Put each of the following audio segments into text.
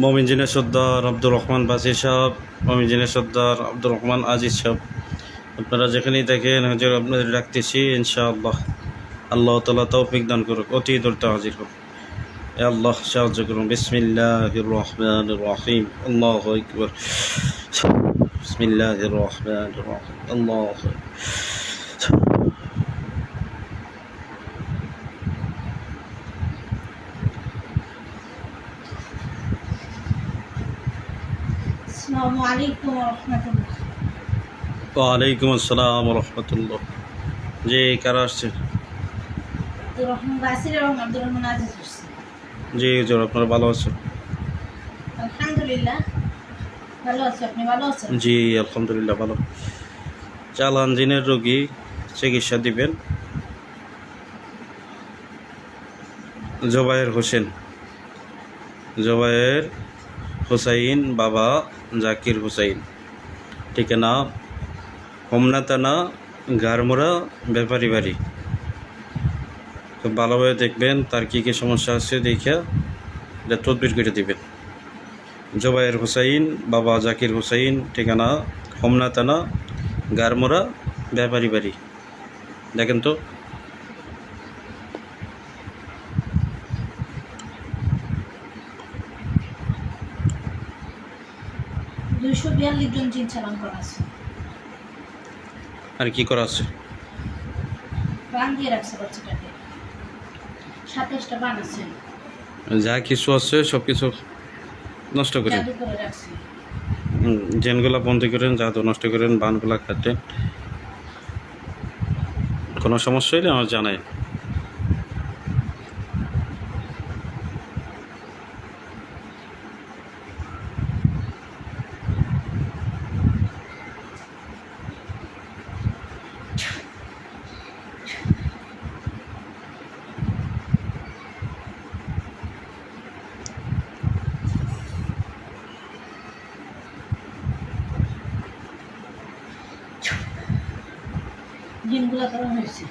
মমিনজিনের সর্দার আব্দুর রহমান বাসির সাহেব মমিনজিনের সর্দার আব্দুর রহমান আজিজ সাহেব। আপনারা যেখানেই দেখেন হজুর আপনাদের ডাকতেছি, ইনশাআল্লাহ। আল্লাহ তালা তৌফিক দান করুক, অতি দ্রুত হাজির হোক। আল্লাহ সাহায্য করুন। বিসমিল্লাহ রহমান রহিম। আল্লাহ আকবর। বিসমিল্লাহ রহমান রহিম। আল্লাহ ওয়ালাইকুম আসসালাম রহমতুল্লাহ। জি কারা আসছে আব্দুর রহমান বাসির এবং আব্দুর রহমান আজিজ হচ্ছে জি হুজুর আপনারা ভালো আছেন? আলহামদুলিল্লাহ ভালো আছে আপনি ভালো আছেন? জি আলহামদুলিল্লাহ ভালো। চালান দিনের রোগী চিকিৎসা দিবেন। জবায়ের হোসেন। জবায়ের হুসাইন বাবা জাকির হুসাইন। ঠিকানা হোমনাতানা গারমোড়া ব্যাপারী বাড়ি। খুব ভালোভাবে দেখবেন তার কী কী সমস্যা আছে, দেখে এটা তদবির করে দিবেন। জবায়ের হুসাইন, বাবা জাকির হুসাইন, ঠিকানা হোমনাতানা গারমোড়া ব্যাপারী বাড়ি। দেখেন তো। দুইশো বিয়াল্লিশ জন জিন চালান করা আছে। আর কি করা আছে? বান দিয়ে রাখছে বাচ্চাটাকে। সাতাশটা বান আছে। যা কিছু আছে সব কিছু নষ্ট করেন করে রাখছে। জেনগুলা বন্দি করেন জাদু নষ্ট করেন বানগুলা কাটেন কোনো সমস্যা হলে আমার জানাই। জিনগুলা করা হয়েছে।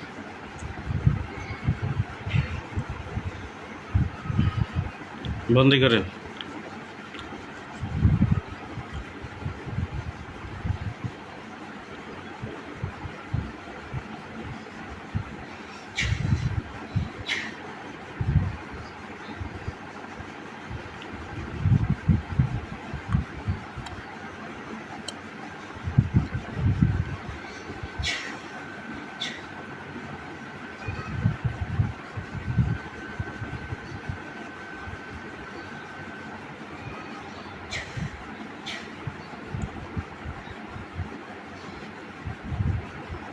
বন্দি করেন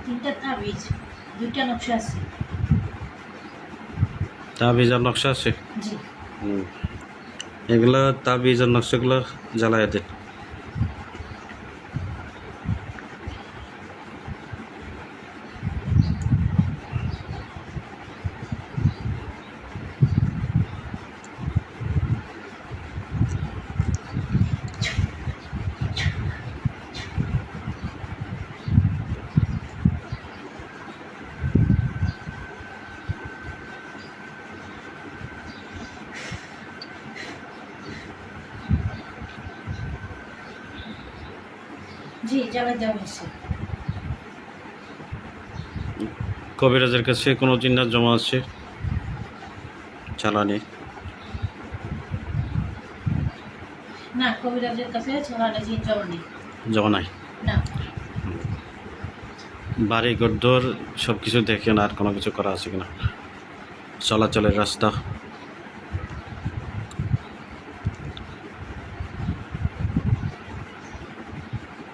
তিনটা তাবিজ দুইটা নকশা আছে। তাবিজার নকশা আছে? জি। এগুলা তাবিজার নকশাগুলো জ্বালায় দেন। কবিরাজের কাছে কোনো চিন্তার জমা আছে? চালানি না কবিরাজের কাছে জিন জমা নেই। জমা নাই? না। বাড়ি ঘরদোর সব কিছু দেখেন আর কোনো কিছু করা আছে কিনা? চলাচলের রাস্তা।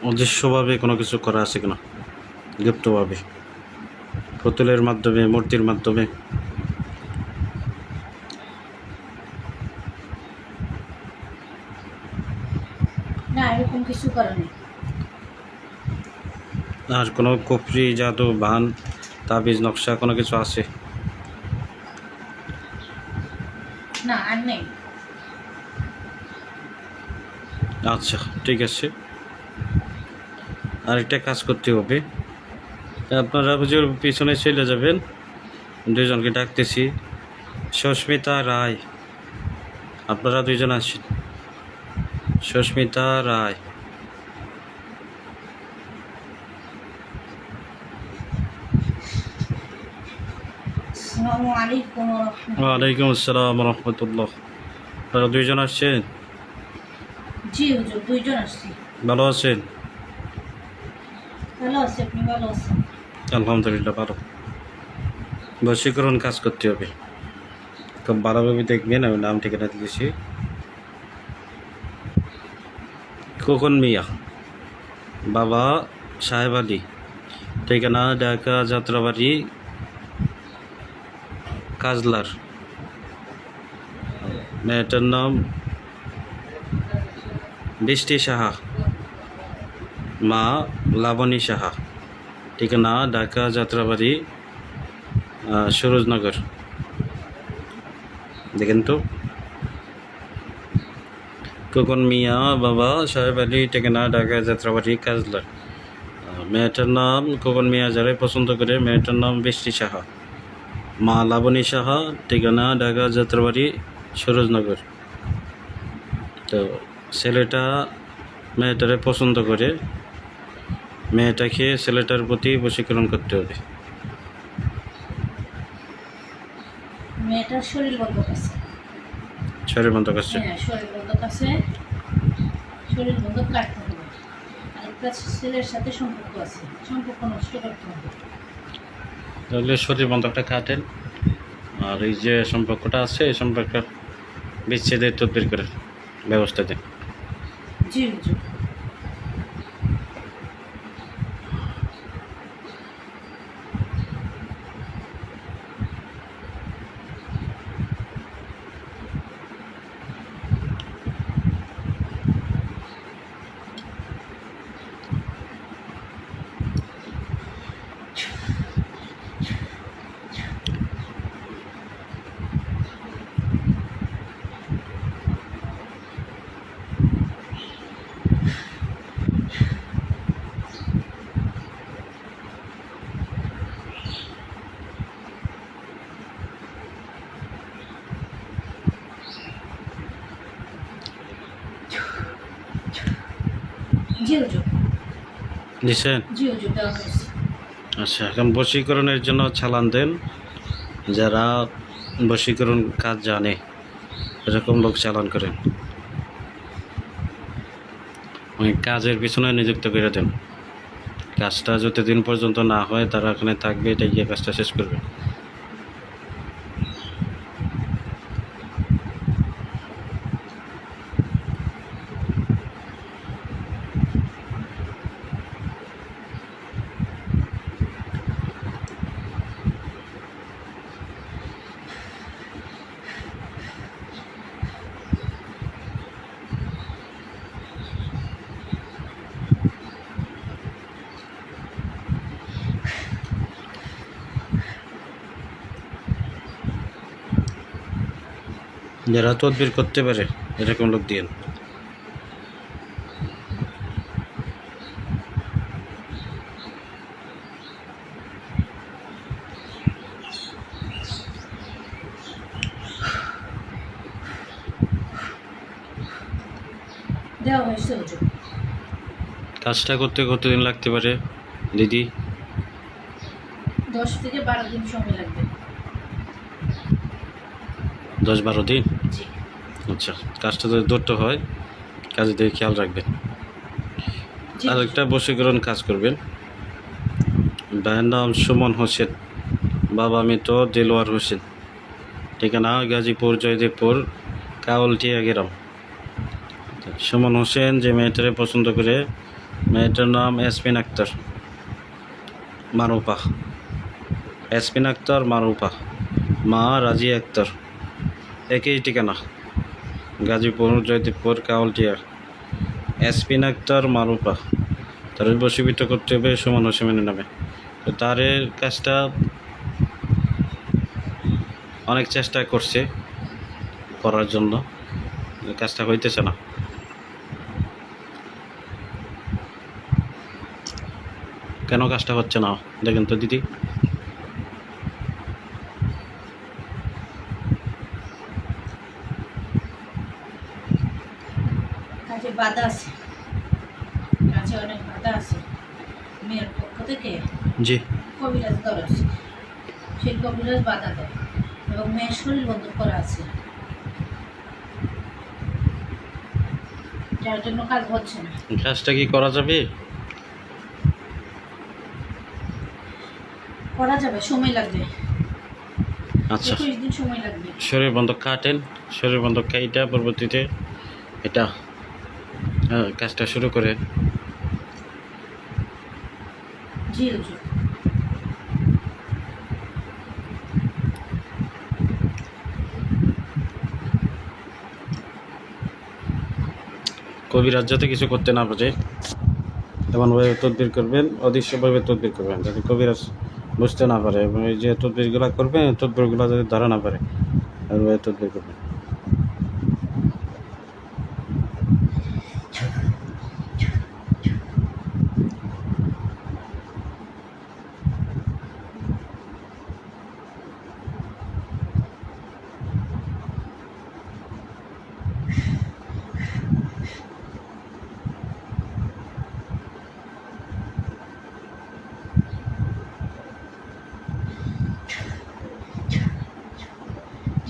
অদৃশ্যভাবে কোনো কিছু করা আছে কিনা? গুপ্তভাবে পুতুলের মাধ্যমে মূর্তির মাধ্যমে। না এরকম কিছু করে নেই। আর কোনো কপরি জাদু বান তাবিজ নকশা কোনো কিছু আছে? না আর নেই। আচ্ছা ঠিক আছে। আরেকটা কাজ করতে হবে। আপনারা হুজুর পিছনে চলে যাবেন। দুজনকে ডাকতেছি। সস্মিতা রায়। আপনারা দুজন আসেন। সস্মিতা রায়। ওয়ালাইকুম আসসালাম রহমতুল্লাহ। তারা দুইজন আসছেন? জি হুজুর দুইজন আসছি। ভালো আছেন? ভালো আলহামদুলিল্লাহ, ভালো। কাজ করতে হবে। খুব ভালোভাবে দেখবেন, আমি নাম ঠিকানা দিয়েছি। খোকন মিয়া। বাবা সাহেব আলী। ঠিকানা ঢাকা যাত্রাবাড়ি, কাজলার। মেয়েটার নাম বৃষ্টি সাহা। মা লাবণী সাহা। ঠিকানা ঢাকা যাত্রাবাড়ি সুরজনগর। দেখেন তো। খোকন মিয়া বাবা সাহেব আলী, ঠিকানা ঢাকা যাত্রাবাড়ি কাজলার মেয়েটার নাম খোকন মিয়া, যারাই পছন্দ করে, মেয়েটার নাম বৃষ্টি সাহা। মা লাবণী সাহা, ঠিকানা ঢাকা যাত্রাবাড়ি, সুরজনগর। তো ছেলেটা মেয়েটারে পছন্দ করে। মেয়েটাকে ছেলেটার প্রতি বশীকরণ করতে হবে। মেয়েটার শরীর বন্ধক আছে শরীর হ্যাঁ শরীর বন্ধক আছে শরীর বন্ধক কাটতে হবে। আর ছেলের সাথে সম্পর্ক আছে। সম্পর্ক নষ্ট করতে হবে। তাহলে শরীর বন্ধকটা কাটেন। আর এই যে সম্পর্কটা আছে এই সম্পর্ক বিচ্ছেদের তদবির করেন ব্যবস্থা দেন। জি জি হুজুর হয়েছে। আচ্ছা এখন বশীকরণের জন্য চালান দেন। যারা বশীকরণ কাজ জানে এরকম লোক চালান করেন। কাজের পিছনে নিযুক্ত করে দেন। কাজটা যতদিন পর্যন্ত না হয় তারা ওখানে থাকবে এটা গিয়ে কাজটা শেষ করবে। যারা তদবির করতে পারে এরকম লোক হুজুর কাজটা করতে কতদিন লাগতে পারে দিদি। দশ থেকে বারো দিন সময় লাগবে। দশ বারো দিন? আচ্ছা কাজটা যদি ধরতে হয় কাজে দিয়ে খেয়াল রাখবেন। আর একটা বশীকরণ কাজ করবেন। ভাইয়ের নাম সুমন হোসেন বাবা মৃত দেলোয়ার হোসেন। ঠিকানা গাজীপুর জয়দেবপুর কাউলটিয়া গ্রাম। সুমন হোসেন যে মেয়েটারে পছন্দ করে মেয়েটার নাম এসপিন আক্তার মারুপা। এসপিন আক্তার মারুপা। মা রাজি আক্তার। একই ঠিকানা। গাজীপুর, জয়দেবপুর কাউলটিয়া এসপিন আক্তার মারুপা। তার বসীভূত করতে হবে সুমন হোসেনের নামে। তো তার এর কাজটা অনেক চেষ্টা করছে করার জন্য। কাজটা হইতেছে না। কেন কাজটা হচ্ছে না? দেখেন তো দিদি। বাধা আছে। কাজে অনেক বাধা আছে। মেয়ের পক্ষ থেকে জি। কবিরাজ আছে। সেই কবিরাজ বাধা দেয় এবং মেয়ের শরীর বন্ধ করা আছে। যার জন্য কাজ হচ্ছে না। কাজটা কি করা যাবে? করা যাবে সময় লাগবে। আচ্ছা। সময় লাগবে। শরীর বন্ধ কাটেন শরীর বন্ধ কাইটা পরবর্তীতে এটা আহ, কাজটা শুরু করে জি কবিরাজ যাতে কিছু করতে না পারে এমনভাবে তদবির করবেন অদৃশ্যভাবে তদবির করবেন যাতে কবিরাজ বুঝতে না পারে। এবং এই যে তদবিরগুলো করবেন তদবিরগুলো যাতে ধরা না পারে এভাবে তদবির করবেন।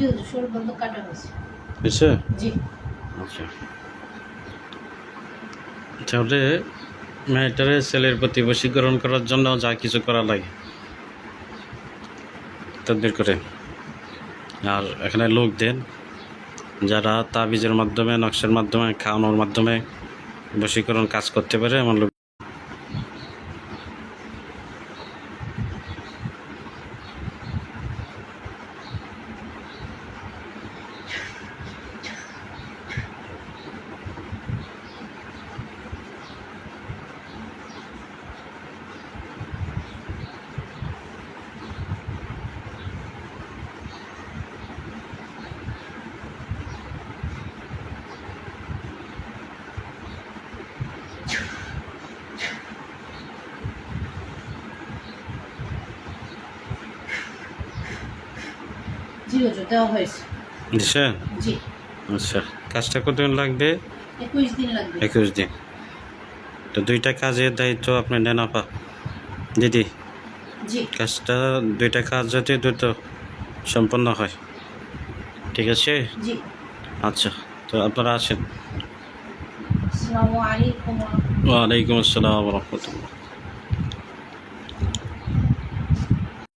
জি হুজুর বন্ধ কাটা হয়েছে। বুঝছে জি। আচ্ছা। তাহলে মেয়েটারে ছেলের প্রতি বশীকরণ করার জন্য যা কিছু করা লাগে। তদবির করে। আর এখানে লোক দেন যারা তাবিজের মাধ্যমে নকশার মাধ্যমে খাওয়ানোর মাধ্যমে বশীকরণ কাজ করতে পারে এমন লোক দেওয়া হয়েছে। জি। আচ্ছা। কাজটা কতদিন লাগবে? একুশ দিন লাগবে। একুশ দিন। তো দুইটা কাজের দায়িত্ব আপনি নেন আপা। দিদি? জি। কাজটা দুইটা কাজ যাতে দ্রুত সম্পন্ন হয়। ঠিক আছে? জি। আচ্ছা। তো আপনারা আসেন। আসসালামু আলাইকুম। ওয়ালাইকুম আসসালাম রহমতুল্লাহ।